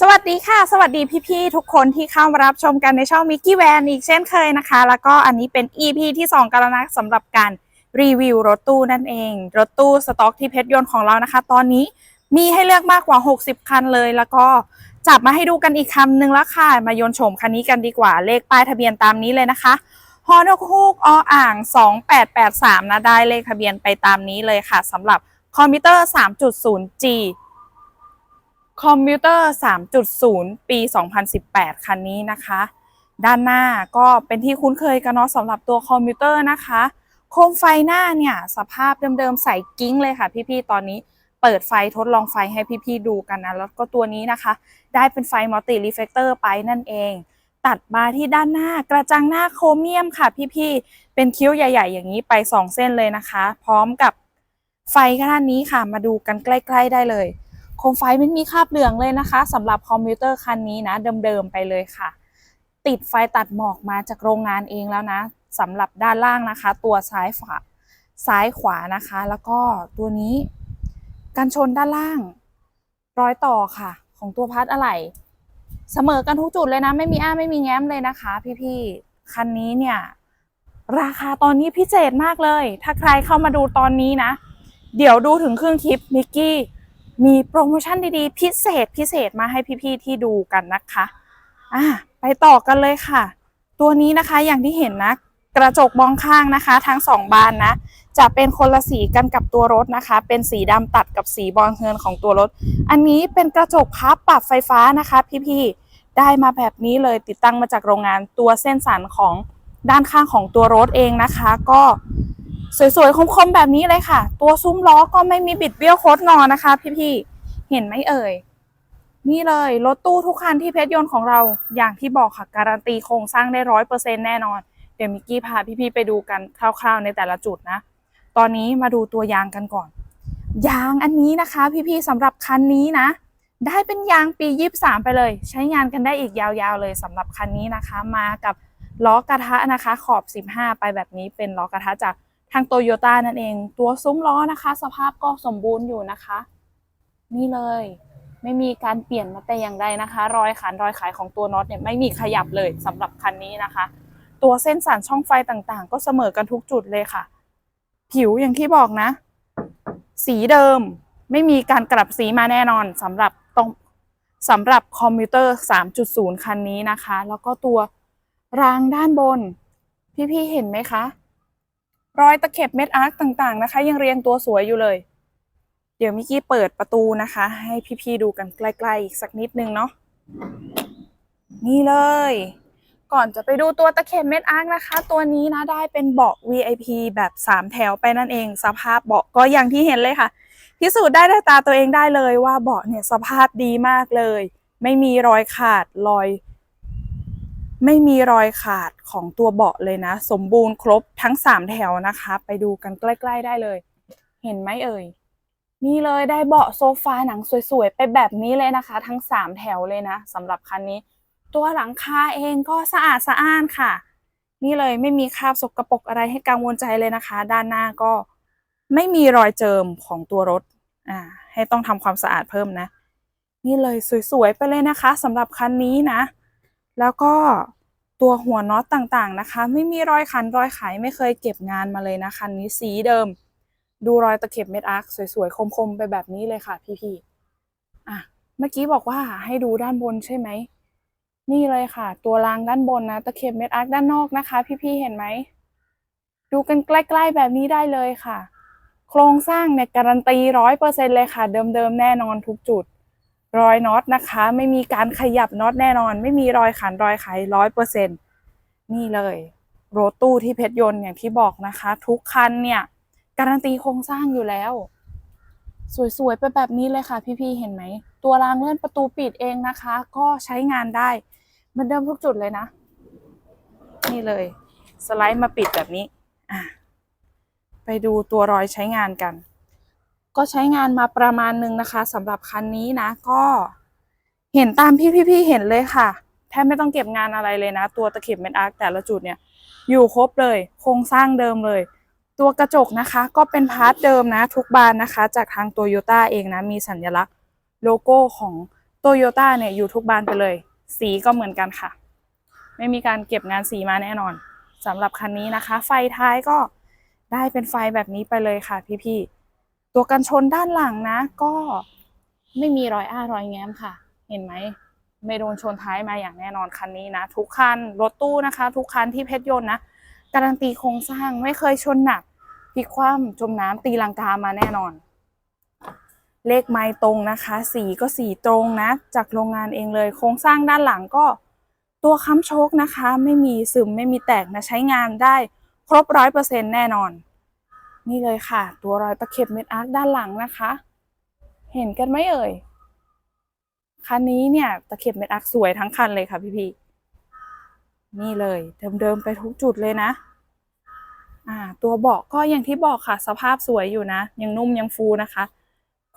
สวัสดีค่ะ สวัสดีพี่ๆทุกคนที่เข้ามารับชมกันในช่องมิกกี้แวนอีกเช่นเคยนะคะ แล้วก็อันนี้เป็น EP ที่ 2 กันแล้วนะสำหรับการรีวิวรถตู้นั่นเอง รถตู้สต็อกที่เพชรยนต์ของเรานะคะ ตอนนี้มีให้เลือกมากกว่า 60 คันเลย แล้วก็จับมาให้ดูกันอีกคำหนึ่งแล้วค่ะ มายนโฉมคันนี้กันดีกว่าเลขป้ายทะเบียนตามนี้เลยนะคะฮอนกฮูกออ่าง 2883 นะได้เลขทะเบียนไปตามนี้เลยค่ะสำหรับคอมพิวเตอร์ 3.0G คอมพิวเตอร์ 3.0 ปี 2018 คันนี้นะคะ ด้านหน้าก็เป็นที่คุ้นเคยกันเนาะสำหรับตัวคอมพิวเตอร์นะคะ โคมไฟหน้าเนี่ยสภาพเดิมๆใส่กิ้งเลยค่ะพี่ๆ ตอนนี้เปิดไฟทดลองไฟให้พี่ๆ ดูกันนะ แล้วก็ตัวนี้นะคะ ได้เป็นไฟมัลติรีเฟกเตอร์ไปนั่นเอง ตัดมาที่ด้านหน้ากระจังหน้าโครเมียมค่ะพี่ๆ เป็นคิ้วใหญ่ๆ อย่างนี้ไป 2 เส้นเลยนะคะ พร้อมกับไฟด้านนี้ค่ะมาดูกันใกล้ ๆ ได้เลย โคมไฟไม่มีคราบเหลืองเลยนะคะสำหรับคอมพิวเตอร์คันนี้นะเดิมๆไปเลยค่ะ ติดไฟตัดหมอกมาจากโรงงานเองแล้วนะสำหรับด้านล่างนะคะ ตัวซ้ายฝาซ้ายขวานะคะ แล้วก็ตัวนี้กันชนด้านล่างรอยต่อค่ะ ของตัวพัดอะไหล่เสมอกันทุกจุดเลยนะ ไม่มีอ้าไม่มีแง้มเลยนะคะ พี่ๆคันนี้เนี่ยราคาตอนนี้พิเศษมากเลย ถ้าใครเข้ามาดูตอนนี้นะ เดี๋ยวดูถึงครึ่งคลิปมิกกี้ มีโปรโมชั่นดีๆ พิเศษพิเศษมาให้พี่ๆที่ดูกันนะคะอะไปต่อกันเลยค่ะ ตัวนี้นะคะอย่างที่เห็นนะ กระจกมองข้างนะคะ ทั้งสองบานนะ จะเป็นคนละสีกันกับตัวรถนะคะ เป็นสีดำตัดกับสีบอลเงินของตัวรถ อันนี้เป็นกระจกพับปรับไฟฟ้านะคะ พี่ๆได้มาแบบนี้เลยติดตั้งมาจากโรงงานตัวเส้นสันของด้านข้างของตัวรถเองนะคะ ก็ สวยๆ คมๆ แบบนี้เลยค่ะ ตัวซุ้มล้อก็ไม่มีบิดเบี้ยวโคดงอนะคะ พี่ๆ เห็นไหมเอ่ย นี่เลยรถตู้ทุกคันที่เพชรยนต์ของเรา อย่างที่บอกค่ะ การันตีโครงสร้างได้ร้อยเปอร์เซ็นแน่นอน เดี๋ยวมิกกี้พาพี่ๆ ไปดูกันคร่าวๆ ในแต่ละจุดนะ ตอนนี้มาดูตัวยางกันก่อน ยางอันนี้นะคะ พี่ๆสำหรับคันนี้นะ ได้เป็นยางปี23ไปเลย ใช้งานกันได้อีกยาวๆ เลยสำหรับคันนี้นะคะ มากับล้อกระทะนะคะ ขอบ 15 ไปแบบนี้เป็นล้อกระทะจาก ทางโตโยต้านั่นเอง ตัวซุ้มล้อนะคะ สภาพก็สมบูรณ์อยู่นะคะ นี่เลย ไม่มีการเปลี่ยนมาแต่อย่างใดนะคะ รอยขันรอยขายของตัวน็อตเนี่ยไม่มีขยับเลยสำหรับคันนี้นะคะ ตัวเส้นสันช่องไฟต่างๆ ก็เสมอกันทุกจุดเลยค่ะ ผิวอย่างที่บอกนะ สีเดิมไม่มีการกลับสีมาแน่นอนสำหรับตรงสำหรับคอมพิวเตอร์ 3.0 คันนี้นะคะ แล้วก็ตัวรางด้านบน พี่ๆ เห็นไหมคะ รอยตะเข็บเม็ดอาร์คต่างๆนะคะ ยังเรียงตัวสวยอยู่เลย เดี๋ยวมิกกี้เปิดประตูนะคะ ให้พี่ๆดูกันใกล้ๆอีกสักนิดนึงเนาะนี่เลย ก่อนจะไปดูตัวตะเข็บเม็ดอาร์คนะคะ ตัวนี้นะได้เป็นเบาะ VIP แบบ 3 แถวไปนั่นเอง สภาพเบาะก็อย่างที่เห็นเลยค่ะ พิสูจน์ได้ด้วยตาตัวเองได้เลยว่าเบาะเนี่ยสภาพดีมากเลย ไม่มีรอยขาดรอย ไม่มีรอยขาดของตัวเบาะเลยนะ สมบูรณ์ครบทั้ง 3 แถวนะคะ ไปดูกันใกล้ ๆ ได้เลย เห็นไหมเอ่ย นี่เลยได้เบาะโซฟาหนังสวยๆ ไปแบบนี้เลยนะคะ ทั้ง 3 แถวเลยนะสำหรับคันนี้ ตัวหลังคาเองก็สะอาดสะอ้านค่ะ นี่เลยไม่มีคราบสกรปรกอะไรให้กังวลใจเลยนะคะ ด้านหน้าก็ไม่มีรอยเจิมของตัวรถอ่าให้ต้องทำความสะอาดเพิ่มนะ นี่เลยสวยๆ ไปเลยนะคะสำหรับคันนี้นะ แล้วก็ ตัวหัวน็อตต่างๆนะคะ ไม่มีรอยขันรอยไขไม่เคยเก็บงานมาเลยนะคันนี้สีเดิม ดูรอยตะเข็บเม็ดอาร์คสวยๆ คมๆ ไปแบบนี้เลยค่ะพี่ๆอะเมื่อกี้บอกว่าให้ดูด้านบนใช่ไหมนี่เลยค่ะ ตัวรางด้านบนนะตะเข็บเม็ดอาร์คด้านนอกนะคะ พี่ๆเห็นไหมดูกันใกล้ๆแบบนี้ได้เลยค่ะ โครงสร้างเนี่ยการันตีร้อยเปอร์เซ็นเลยค่ะ เดิมๆแน่นอนทุกจุด รอยน็อตนะคะ ไม่มีการขยับน็อตแน่นอน ไม่มีรอยขันรอยไขร้อยเปอร์เซ็นนี่เลยรถตู้ที่เพชรยนต์อย่างที่บอกนะคะ ทุกคันเนี่ย การันตีโครงสร้างอยู่แล้ว สวยๆไปแบบนี้เลยค่ะ พี่ๆเห็นไหม ตัวรางเลื่อนประตูปิดเองนะคะ ก็ใช้งานได้เหมือนเดิมทุกจุดเลยนะ นี่เลย สไลด์มาปิดแบบนี้อะไปดูตัวรอยใช้งานกัน ก็ใช้งานมาประมาณนึงนะคะสำหรับคันนี้นะก็เห็นตามที่พี่ๆเห็นเลยค่ะ แทบไม่ต้องเก็บงานอะไรเลยนะ ตัวตะเข็บเม็ดอาร์คแต่ละจุดเนี่ย อยู่ครบเลย โครงสร้างเดิมเลย ตัวกระจกนะคะ ก็เป็นพาร์ทเดิมนะ ทุกบานนะคะ จากทางโตโยต้าเองนะ มีสัญลักษณ์โลโก้ของโตโยต้าเนี่ยอยู่ทุกบานไปเลย สีก็เหมือนกันค่ะ ไม่มีการเก็บงานสีมาแน่นอนสำหรับคันนี้นะคะ ไฟท้ายก็ได้เป็นไฟแบบนี้ไปเลยค่ะพี่ๆ ตัวกันชนด้านหลังนะ ก็ไม่มีรอยอ้ารอยแง้มค่ะ เห็นไหมไม่โดนชนท้ายมาอย่างแน่นอนคันนี้นะ ทุกคันรถตู้นะคะ ทุกคันที่เพชรยนต์นะการันตีโครงสร้างไม่เคยชนหนักพลิกคว่ำจมน้ำตีลังกามาแน่นอน เลขไม้ตรงนะคะ สีก็สีตรงนะ จากโรงงานเองเลย โครงสร้างด้านหลังก็ตัวค้ำโชคนะคะ ไม่มีซึมไม่มีแตกนะใช้งานได้ครบร้อยเปอร์เซ็นแน่นอน นี่เลยค่ะ ตัวรอยตะเข็บเม็ดอาร์คด้านหลังนะคะ เห็นกันไหมเอ่ย คันนี้เนี่ยตะเข็บเม็ดอาร์คสวยทั้งคันเลยค่ะพี่ๆนี่เลยเดิมๆไปทุกจุดเลยนะอ่าตัวเบาะก็อย่างที่บอกค่ะ สภาพสวยอยู่นะ ยังนุ่มยังฟูนะคะ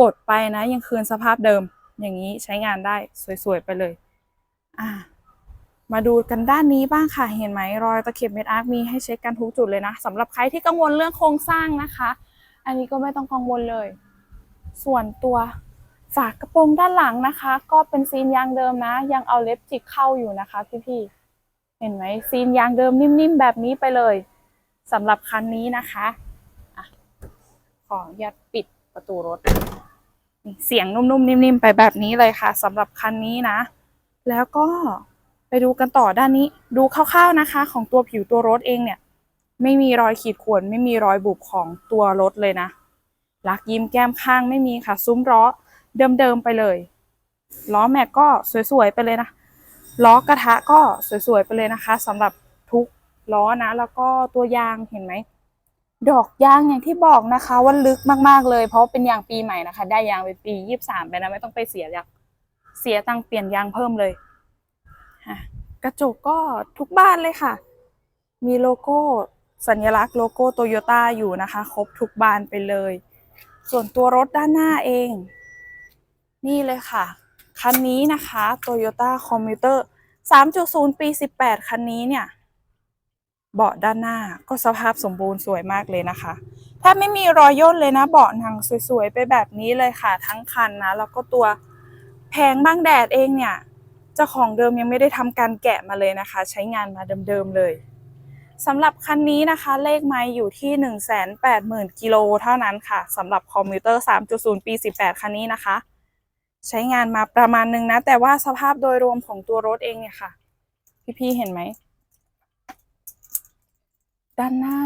กดไปนะยังคืนสภาพเดิม อย่างนี้ใช้งานได้สวยๆไปเลย อ่า มาดูกันด้านนี้บ้างค่ะเห็นไหมรอยตะเข็บเม็ดอาร์คมีให้เช็คกันทุกจุดเลยนะสำหรับใครที่กังวลเรื่องโครงสร้างนะคะ อันนี้ก็ไม่ต้องกังวลเลย ส่วนตัวฝากระโปรงด้านหลังนะคะ ก็เป็นซีนยางเดิมนะ ยังเอาเล็บจิกเข้าอยู่นะคะพี่ๆเห็นไหมซีนยางเดิมนิ่มๆ แบบนี้ไปเลยสำหรับคันนี้นะคะอะขออนุญาปิดประตูรถเสียงนุ่มๆนิ่มๆ ไปแบบนี้เลยค่ะสำหรับคันนี้นะ แล้วก็ ดูกันต่อด้านนี้ ดูคร่าวๆนะคะ ของตัวผิวตัวรถเองเนี่ย ไม่มีรอยขีดข่วนไม่มีรอยบุบของตัวรถเลยนะลักยิ้มแก้มข้างไม่มีค่ะ ซุ้มล้อเดิมๆไปเลยล้อแม็กก็สวยๆไปเลยนะล้อกระทะก็สวยๆไปเลยนะคะสำหรับทุกล้อนะ แล้วก็ตัวยางเห็นไหมดอกยางอย่างที่บอกนะคะว่าลึกมากๆเลย เพราะเป็นยางปีใหม่นะคะ ได้ยางเป็นปียี่สามไปนะไม่ต้องไปเสียยางเสียตังเปลี่ยนยางเพิ่มเลย กระจกก็ทุกบ้านเลยค่ะ มีโลโก้สัญลักษณ์โลโก้โตโยต้าอยู่นะคะ ครบทุกบานไปเลย ส่วนตัวรถด้านหน้าเอง นี่เลยค่ะ คันนี้นะคะ Toyota Commuter 3.0 ปี 18 คันนี้เนี่ย เบาะด้านหน้าก็สภาพสมบูรณ์สวยมากเลยนะคะ ถ้าไม่มีรอยย่นเลยนะ เบาะหนังสวยๆ ไปแบบนี้เลยค่ะ ทั้งคันนะ แล้วก็ตัวแผงบังแดดเองเนี่ย เจ้าของเดิมยังไม่ได้ทำการแกะมาเลยนะคะ ใช้งานมาเดิมๆเลยสำหรับคันนี้นะคะ เลขไม้อยู่ที่ 180,000กิโลเท่านั้นค่ะสำหรับคอมพิวเตอร์ 3.0 ปี 18 คันนี้นะคะ ใช้งานมาประมาณนึงนะ แต่ว่าสภาพโดยรวมของตัวรถเองเนี่ยค่ะ พี่ๆเห็นไหม ด้านหน้า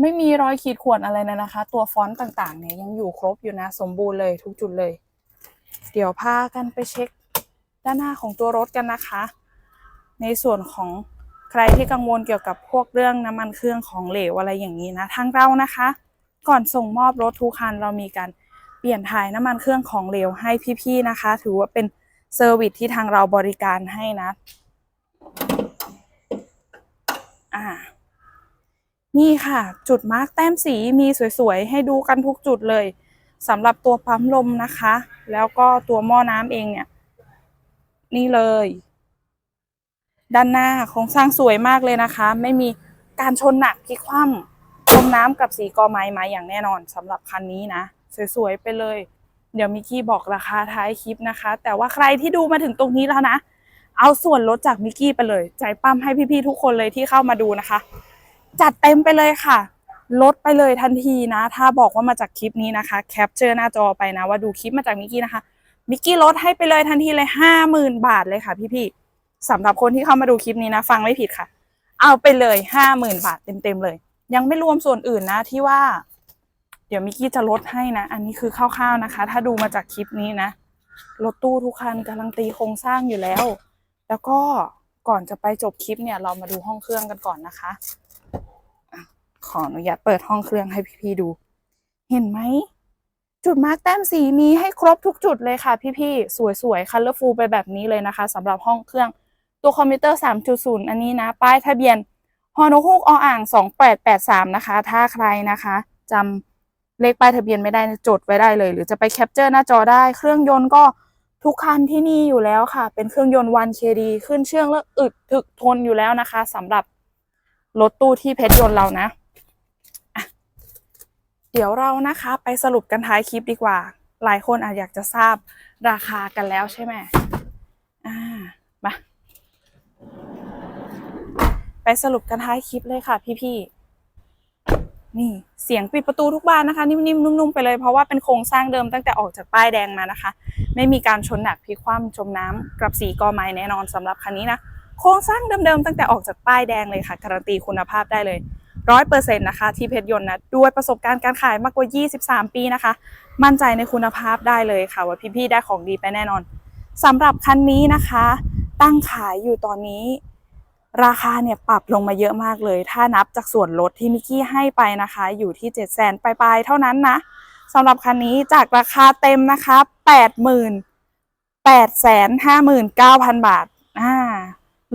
ไม่มีรอยขีดข่วนอะไรเลยนะคะ ตัวฟอนต์ต่างๆเนี่ยยังอยู่ครบอยู่นะ สมบูรณ์เลยทุกจุดเลย เดี๋ยวพากันไปเช็ค ด้านหน้าของตัวรถกันนะคะ ในส่วนของใครที่กังวลเกี่ยวกับพวกเรื่องน้ำมันเครื่องของเหลวอะไรอย่างนี้นะทางเรานะคะ ก่อนส่งมอบรถทุกคันเรามีการเปลี่ยนถ่ายน้ำมันเครื่องของเหลวให้พี่ๆนะคะ ถือว่าเป็นเซอร์วิสที่ทางเราบริการให้นะอ่านี่ค่ะ จุดมาร์กแต้มสีมีสวยๆ ให้ดูกันทุกจุดเลยสำหรับตัวปั๊มลมนะคะ แล้วก็ตัวหม้อน้ำเองเนี่ย นี่เลย ด้านหน้าโครงสร้างสวยมากเลยนะคะ ไม่มีการชนหนักพลิกคว่ำจมน้ำกับสีกอไม้มาอย่างแน่นอนสำหรับคันนี้นะ สวยๆไปเลย เดี๋ยวมิกกี้บอกราคาท้ายคลิปนะคะ แต่ว่าใครที่ดูมาถึงตรงนี้แล้วนะ เอาส่วนลดจากมิกกี้ไปเลย ใจปั้มให้พี่ๆทุกคนเลยที่เข้ามาดูนะคะ จัดเต็มไปเลยค่ะลดไปเลยทันทีนะ ถ้าบอกว่ามาจากคลิปนี้นะคะ แคปเจอร์หน้าจอไปนะว่าดูคลิปมาจากมิกกี้นะคะ มิกกี้ลดให้ไปเลยทันทีเลยห้าหมื่นบาทเลยค่ะ พี่ๆสำหรับคนที่เข้ามาดูคลิปนี้นะ ฟังไม่ผิดค่ะ เอาไปเลยห้าหมื่นบาทเต็มๆเลย ยังไม่รวมส่วนอื่นนะที่ว่า เดี๋ยวมิกกี้จะลดให้นะ อันนี้คือคร่าวๆนะคะ ถ้าดูมาจากคลิปนี้นะรถตู้ทุกคันกำลังตีโครงสร้างอยู่แล้ว แล้วก็ก่อนจะไปจบคลิปเนี่ย เรามาดูห้องเครื่องกันก่อนนะคะอะขออนุญาตเปิดห้องเครื่องให้พี่ๆดู เห็นไหม จุดมาร์กแต้มสีมีให้ครบทุกจุดเลยค่ะพี่ๆ สวยๆ คัลเลอร์ฟูลไปแบบนี้เลยนะคะสำหรับห้องเครื่องตัวคอมพิวเตอร์ 3.0 อันนี้นะ ป้ายทะเบียนฮอนฮูกออ่าง 2883 นะคะ ถ้าใครนะคะจำเลขป้ายทะเบียนไม่ได้จดไว้ได้เลย หรือจะไปแคปเจอร์หน้าจอได้ เครื่องยนต์ก็ทุกคันที่นี่อยู่แล้วค่ะ เป็นเครื่องยนต์ 1KD ขึ้นเชื่องแล้วอึดถึกทนอยู่แล้วนะคะสำหรับรถตู้ที่เพชรยนต์เรานะ เดี๋ยวเรานะคะไปสรุปกันท้ายคลิปดีกว่า หลายคนอาจอยากจะทราบราคากันแล้วใช่ไหมอ่ามาไปสรุปกันท้ายคลิปเลยค่ะพี่ๆ นี่เสียงปิดประตูทุกบานนะคะ นิ่มๆนุ่มๆไปเลยเพราะว่าเป็นโครงสร้างเดิมตั้งแต่ออกจากป้ายแดงมานะคะ ไม่มีการชนหนักพลิกคว่ำจมน้ำกับสีกอไม้แน่นอนสำหรับคันนี้นะโครงสร้างเดิมๆตั้งแต่ออกจากป้ายแดงเลยค่ะการันตีคุณภาพได้เลย ร้อยเปอร์เซ็นต์นะคะที่เพชรยนต์นะด้วยประสบการณ์การขายมากกว่า 23 ปีนะคะ มั่นใจในคุณภาพได้เลยค่ะ ว่าพี่ๆได้ของดีไปแน่นอนสำหรับคันนี้นะคะ ตั้งขายอยู่ตอนนี้ ราคาเนี่ยปรับลงมาเยอะมากเลย ถ้านับจากส่วนลดที่มิกกี้ให้ไปนะคะ อยู่ที่ 7 0 0 0 0ปลายๆเท่านั้นนะสำหรับคันนี้จากราคาเต็มนะคะ80,000 859,000 บาทอ่า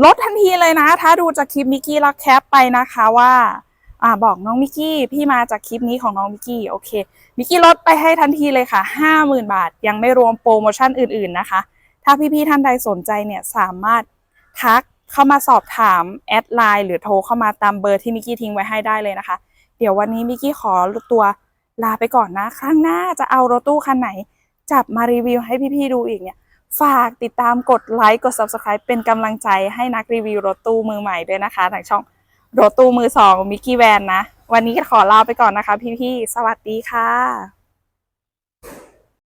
ลดทันทีเลยนะ ถ้าดูจากคลิปมิกกี้ล้วแคปไปนะคะว่า อ่าบอกน้องมิกกี้พี่มาจากคลิปนี้ของน้องมิกกี้โอเคมิกกี้ลดไปให้ทันทีเลยค่ะ 50,000 บาท ยังไม่รวมโปรโมชั่นอื่น ๆนะคะ ถ้าพี่ๆท่านใดสนใจเนี่ยสามารถทักเข้ามาสอบถามแอดไลน์หรือโทรเข้ามาตามเบอร์ที่มิกกี้ทิ้งไว้ให้ได้เลยนะคะ เดี๋ยววันนี้มิกกี้ขอตัวลาไปก่อนนะ ครั้งหน้าจะเอารถตู้คันไหน จับมารีวิวให้พี่ๆดูอีกเนี่ย ฝากติดตามกดไลค์กด Subscribe เป็นกำลังใจให้นักรีวิวรถตู้มือใหม่ด้วยนะคะทางช่อง รถตู้มือสองมิกกี้แวนนะ วันนี้ขอลาไปก่อนนะคะพี่ๆ สวัสดีค่ะ